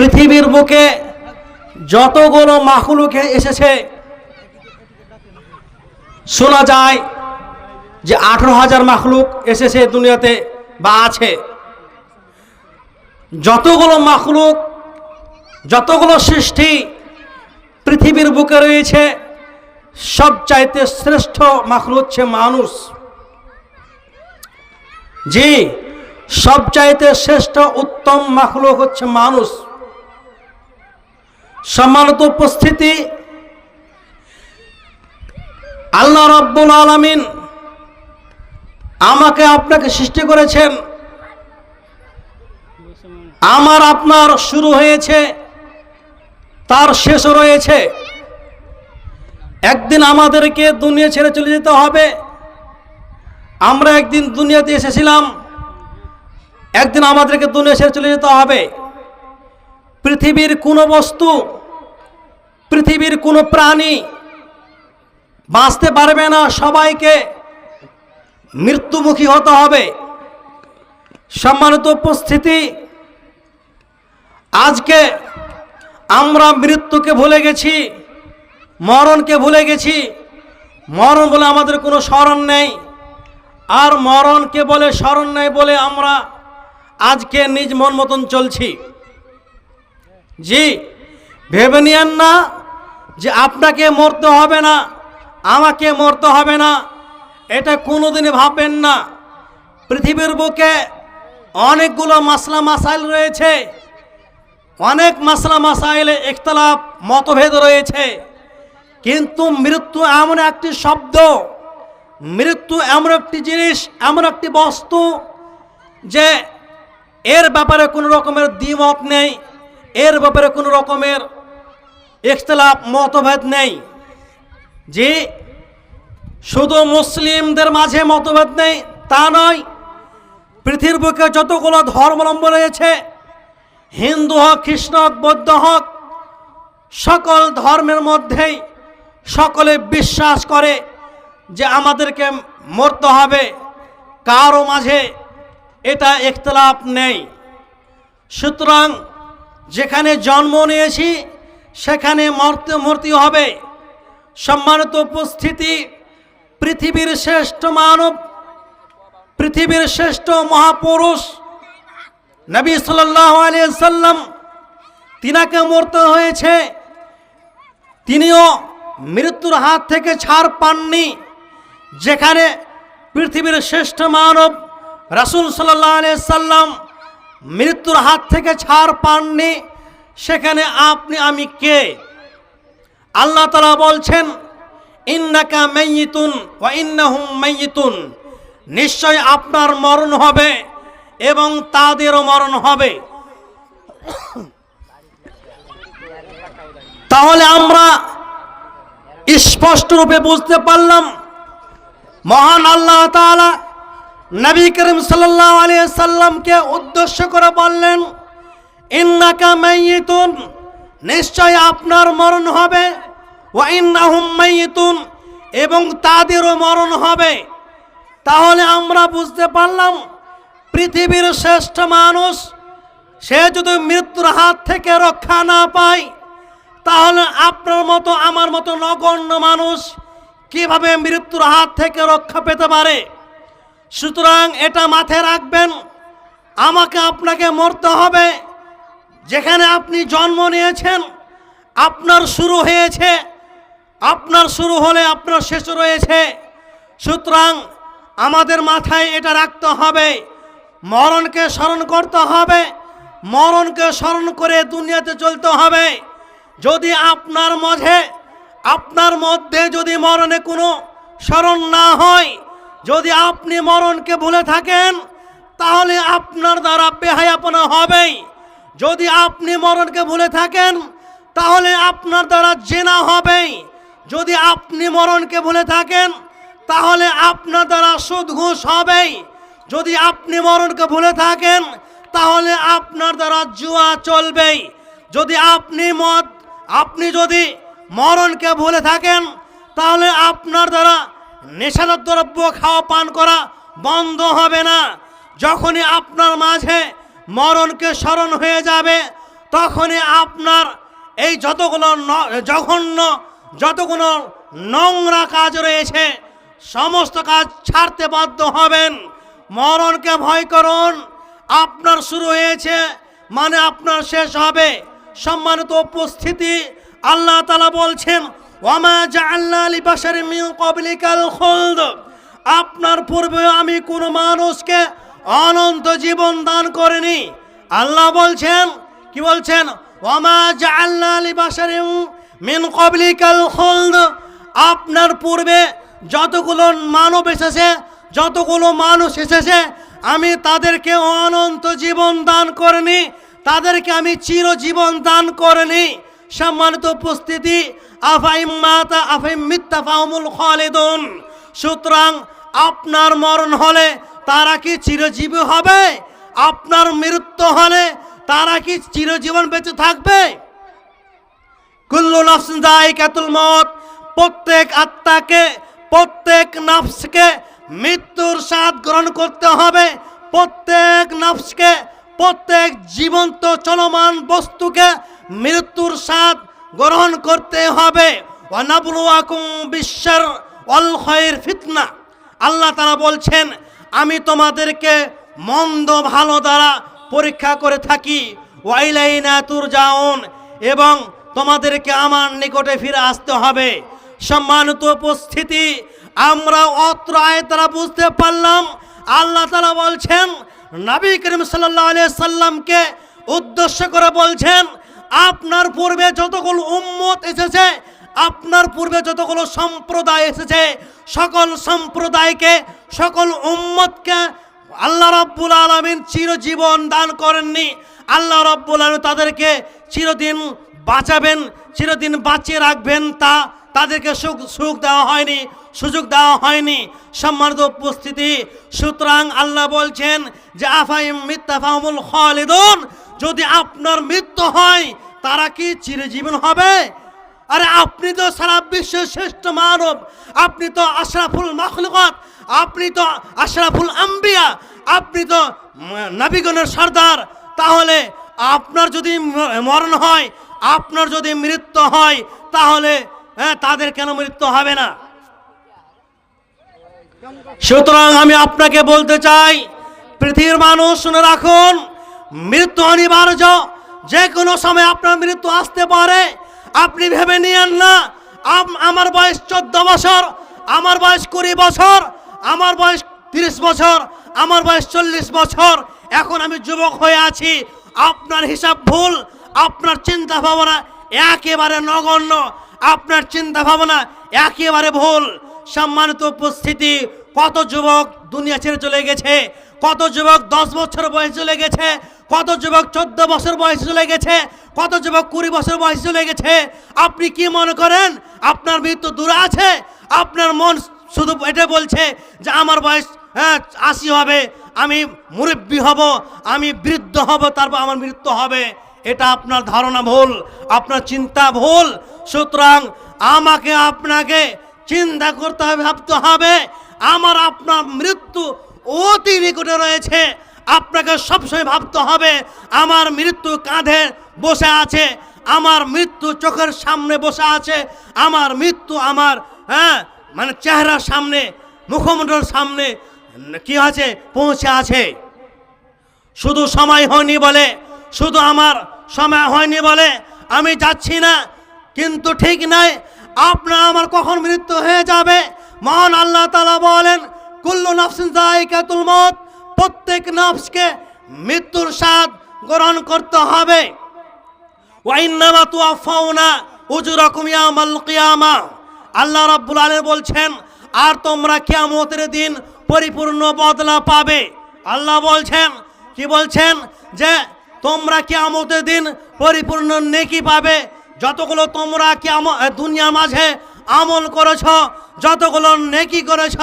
পৃথিবীর বুকে যতগুলো মাখলুকে এসেছে, শোনা যায় যে আঠারো হাজার মাখলুক এসেছে দুনিয়াতে বা আছে। যতগুলো মাখলুক, যতগুলো সৃষ্টি পৃথিবীর বুকে রয়েছে, সবচাইতে শ্রেষ্ঠ মাখলুক হচ্ছে মানুষ। জি, সবচাইতে শ্রেষ্ঠ উত্তম মাখলুক হচ্ছে মানুষ। সম্মানিত উপস্থিতি। আল্লাহ রব্বুল আলমিন আমাকে আপনাকে সৃষ্টি করেছেন। আমার আপনার শুরু হয়েছে, তার শেষও রয়েছে। একদিন আমাদেরকে দুনিয়া ছেড়ে চলে যেতে হবে। আমরা একদিন দুনিয়াতে এসেছিলাম। একদিন আমাদেরকে দুনিয়া ছেড়ে চলে যেতে হবে। পৃথিবীর কোনো বস্তু, পৃথিবীর কোনো প্রাণী বাঁচতে পারবে না, সবাইকে মৃত্যুমুখী হতে হবে। সম্মানিত উপস্থিতি, আজকে আমরা মৃত্যুকে ভুলে গেছি, মরণকে ভুলে গেছি। মরণ বলে আমাদের কোনো স্মরণ নেই। আর মরণকে বলে স্মরণ নেই বলে আমরা আজকে নিজ মন মতন চলছি। জি, ভেবে নিয়েন না যে আপনাকে মরতে হবে না, আমাকে মরতে হবে না, এটা কোনোদিনই ভাববেন না। পৃথিবীর বুকে অনেকগুলো মাসলা মাসাইল রয়েছে, অনেক মাসলা মাসাইলে ইখতলাফ, মতভেদ রয়েছে, কিন্তু মৃত্যু এমন একটি শব্দ, মৃত্যু এমন একটি জিনিস, এমন একটি বস্তু যে এর ব্যাপারে কোনো রকমের দ্বিমত নেই। এর ব্যাপারে কোনো রকমের ইখতলাফ, মতভেদ নেই। যে শুধু মুসলিমদের মাঝে মতভেদ নেই, তা নয়, পৃথিবীর বুকে যতগুলো ধর্মাবলম্বী রয়েছে, হিন্দু হোক, খ্রিস্ট হোক, বৌদ্ধ হোক, সকল ধর্মের মধ্যেই সকলে বিশ্বাস করে যে আমাদেরকে মরতে হবে। কারও মাঝে এটা ইখতলাফ নেই। সুতরাং যেখানে জন্ম নিয়েছি, সেখানে মরতে মরতে হবে। সম্মানিত উপস্থিতি, পৃথিবীর শ্রেষ্ঠ মানব, পৃথিবীর শ্রেষ্ঠ মহাপুরুষ, নবী সাল্লাহ সাল্লাম তিনাকে মরতে হয়েছে। তিনিও মৃত্যুর হাত থেকে ছাড় পাননি। যেখানে পৃথিবীর শ্রেষ্ঠ মানব, রাসুল সাল্লাহ সাল্লাম মৃত্যুর হাত থেকে ছাড় পাননি, সেখানে আপনি, আমি কে? আল্লাহ তালা বলছেন, ইন্নাকা মেয়িতুন ও ইন্নাহুম মেয়িতুন নিশ্চয় আপনার মরণ হবে এবং তাদেরও মরণ হবে। তাহলে আমরা স্পষ্ট রূপে বুঝতে পারলাম, মহান আল্লাহ তাআলা নবী করিম সাল্লাল্লাহু আলাইহি সাল্লামকে উদ্দেশ্য করে বললেন, ইন্নাকা মাইয়িতুন, নিশ্চয় আপনার মরণ হবে। ওয়া ইন্নাহুম মাইয়িতুন, এবং তাদেরও মরণ হবে। তাহলে আমরা বুঝতে পারলাম, পৃথিবীর শ্রেষ্ঠ মানুষ, সে যদি মৃত্যুর হাত থেকে রক্ষা না পায়, তাহলে আপনার মতো, আমার মতো নগণ্য মানুষ কীভাবে মৃত্যুর হাত থেকে রক্ষা পেতে পারে? সুতরাং এটা মাথায় রাখবেন, আমাকে আপনাকে মরতে হবে। যেখানে আপনি জন্ম নিয়েছেন, আপনার শুরু হয়েছে, আপনার শুরু হলে আপনার শেষ রয়েছে। সুতরাং আমাদের মাথায় এটা রাখতে হবে, মরণকে স্মরণ করতে হবে, মরণকে স্মরণ করে দুনিয়াতে চলতে হবে। যদি আপনার মাঝে আপনার মধ্যে যদি মরণে কোনো স্মরণ না হয় যদি আপনি মরণকে ভুলে থাকেন, তাহলে আপনার দ্বারা বেহায়াপনা হবেই। যদি আপনি মরণকে ভুলে থাকেন, তাহলে আপনার দ্বারা জেনা হবেই। যদি আপনি মরণকে ভুলে থাকেন, তাহলে আপনার দ্বারা সুদ ঘুষ হবেই। যদি আপনি মরণকে ভুলে থাকেন, তাহলে আপনার দ্বারা জুয়া চলবেই। যদি আপনি মদ, আপনি যদি মরণকে ভুলে থাকেন, তাহলে আপনার দ্বারা নেশাদার দ্রব্য খাওয়া পান করা বন্ধ হবে না। যখনই আপনার মাঝে মরণকে স্মরণ হয়ে যাবে, তখনই আপনার এই যতগুলো জঘন্য, যতগুলো নোংরা কাজ রয়েছে, সমস্ত কাজ ছাড়তে বাধ্য হবেন। মরণকে ভয় করুন। আপনার শুরু হয়েছে মানে আপনার শেষ হবে। সম্মানিত উপস্থিতি, আল্লাহ তালা বলছেন ওয়ামা জাআল্না লিবাশারিন মিন ক্বাবলিকাল খুলদ। আপনার পূর্বে আমি কোন মানুষকে অনন্ত জীবন দান করিনি। আল্লাহ বলছেন, কি বলছেন? ওয়ামা জাআল্না লিবাশারিন মিন ক্বাবলিকাল খুলদ। আপনার পূর্বে যতগুলো মানব এসেছে, যতগুলো মানুষ এসেছে, আমি তাদেরকে অনন্ত জীবন দান করিনি। তাদেরকে আমি চিরজীবন দান করিনি। সম্মানিত উপস্থিতি আফাইম মাতা আফাইম মিথ্যা ফাহমুল খালিদুন। সুতরাং আপনার মরণ হলে তারা কি চিরজীবী হবে? আপনার মৃত্যু হলে তারা কি চিরজীবন বেঁচে থাকবে? কুল্লু নফসিন দায়িকাতুল মত প্রত্যেক আত্মাকে, প্রত্যেক নফসকে মৃত্যুর স্বাদ গ্রহণ করতে হবে। প্রত্যেক নফসকে, প্রত্যেক জীবন্ত চলমান বস্তুকে মৃত্যুর স্বাদ গ্রহণ করতে হবে। বিশ্বর অল ফিতনা। আল্লাহ তারা বলছেন, আমি তোমাদেরকে মন্দ, ভালো দ্বারা পরীক্ষা করে থাকি। ওয়াইলাইনা এবং তোমাদেরকে আমার নিকটে ফিরে আসতে হবে। সম্মানিত উপস্থিতি, আমরা অত্র আয় তারা বুঝতে পারলাম, আল্লাহ তারা বলছেন, নবী করিম সাল্লাহ আলিয়া সাল্লামকে উদ্দেশ্য করে বলছেন আপনার পূর্বে যতগুলো উম্মত এসেছে, আপনার পূর্বে যতগুলো সম্প্রদায় এসেছে, সকল সম্প্রদায়কে, সকল উম্মতকে আল্লাহ রব্বুল আলমিন চিরজীবন দান করেননি। আল্লাহ রব্বুল আলম তাদেরকে চিরদিন বাঁচাবেন, চিরদিন বাঁচিয়ে রাখবেন তা তাদেরকে সুখ সুখ দেওয়া হয়নি, সুযোগ দেওয়া হয়নি। সম্মানিত উপস্থিতি, সুতরাং আল্লাহ বলছেন যে আফাইম মিথ্যাফাহমুল খালিদুন, যদি আপনার মৃত্যু হয়, তারা কি চিরজীবন হবে? আরে, আপনি তো সারা বিশ্বের শ্রেষ্ঠ মানব, আপনি তো আশরাফুল মখলুকত, আপনি তো আশরাফুল আম্বিয়া, আপনি তো নবীগণের সর্দার। তাহলে আপনার যদি মরণ হয়, আপনার যদি মৃত্যু হয়, তাহলে হ্যাঁ তাদের কেন মৃত্যু হবে না? সুতরাং আমি আপনাকে বলতে চাই, পৃথিবীর মানুষ শুনে রাখুন, মৃত্যু অনিবার্য যে কোনো সময় আপনার মৃত্যু আসতে পারে, আপনি ভেবে নিয়েন না, আম- আমার বয়স চোদ্দ বছর, আমার বয়স কুড়ি বছর, আমার বয়স তিরিশ বছর, আমার বয়স চল্লিশ বছর, এখন আমি যুবক হয়ে আছি, আপনার হিসাব ভুল, আপনার চিন্তা ভাবনা একেবারে নগণ্য আপনার চিন্তা ভাবনা একেবারে ভুল। সম্মানিত উপস্থিতি, কত যুবক দুনিয়া ছেড়ে চলে গেছে? কত যুবক দশ বছর বয়সে চলে গেছে? কত যুবক চোদ্দ বছর বয়সে চলে গেছে? কত যুবক কুড়ি বছর বয়সে চলে গেছে? আপনি কি মনে করেন আপনার মৃত্যু দূরে আছে? আপনার মন শুধু এটা বলছে যে আমার বয়স হ্যাঁ আশি হবে, আমি মুরব্বী হব, আমি বৃদ্ধ হব, তারপর আমার মৃত্যু হবে। এটা আপনার ধারণা ভুল, আপনার চিন্তা ভুল। সুতরাং আমাকে আপনাকে চিন্তা করতে হবে, ভাবতে হবে, আমার আপনার মৃত্যু অতি নিকটে রয়েছে। আপনাকে সবসময় ভাবতে হবে, আমার মৃত্যু কাঁধে বসে আছে, আমার মৃত্যু চোখের সামনে বসে আছে, আমার মৃত্যু আমার হ্যাঁ মানে চেহারার সামনে মুখমণ্ডলের সামনে, কি আছে? পৌঁছে আছে। শুধু সময় হয়নি বলে, শুধু আমার সময় হয়নি বলে আমি যাচ্ছি না। কিন্তু ঠিক নাই। আপনার আমার কখন মৃত্যু হয়ে যাবে? মহান আল্লাহ তালা বলেন, কুল্লু নফসিন জায়কাতুল মত প্রত্যেক নফসকে মৃত্যুর স্বাদ গ্রহণ করতে হবে। ওয়াইন্নামা তুয়াফাউনা উজুরাকুম ইয়াউমাল কিয়ামা। আল্লাহ রাব্বুল আলামিন বলছেন, আর তোমরা কিয়ামতের দিন পরিপূর্ণ বদলা পাবে। আল্লাহ বলছেন, কি বলছেন? যে তোমরা কিয়ামতের দিন পরিপূর্ণ নেকি পাবে যতগুলো তোমরা কিয়াম দুনিয়ার মাঝে আমল করেছ, যতগুলো নেকি করেছ,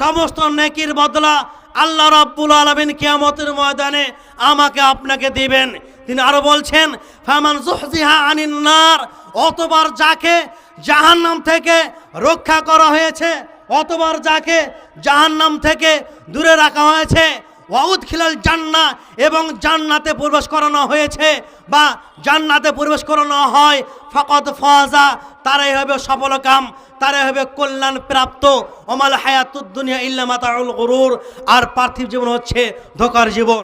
সমস্ত নেকির বদলা আল্লাহ রাব্বুল আলামিন কিয়ামতের ময়দানে আমাকে আপনাকে দিবেন। তিনি আরও বলছেন, ফামান জুহজিহা আনিন নার অতবার যাকে জাহান্নাম থেকে রক্ষা করা হয়েছে, অতবার যাকে জাহান্নাম থেকে দূরে রাখা হয়েছে ওয়াউদ খিলাল জান্না এবং জান্নাতে প্রবেশ করানো হয়েছে বা জান্নাতে প্রবেশ করানো হয় ফকত ফাজা, তারাই হবে সফলকাম তারাই হবে কল্যাণ প্রাপ্ত। অমাল হায়াতুদ্দুনিয়া ইল্লা মাতাউল গরুর। আর পার্থিব জীবন হচ্ছে ধোকার জীবন।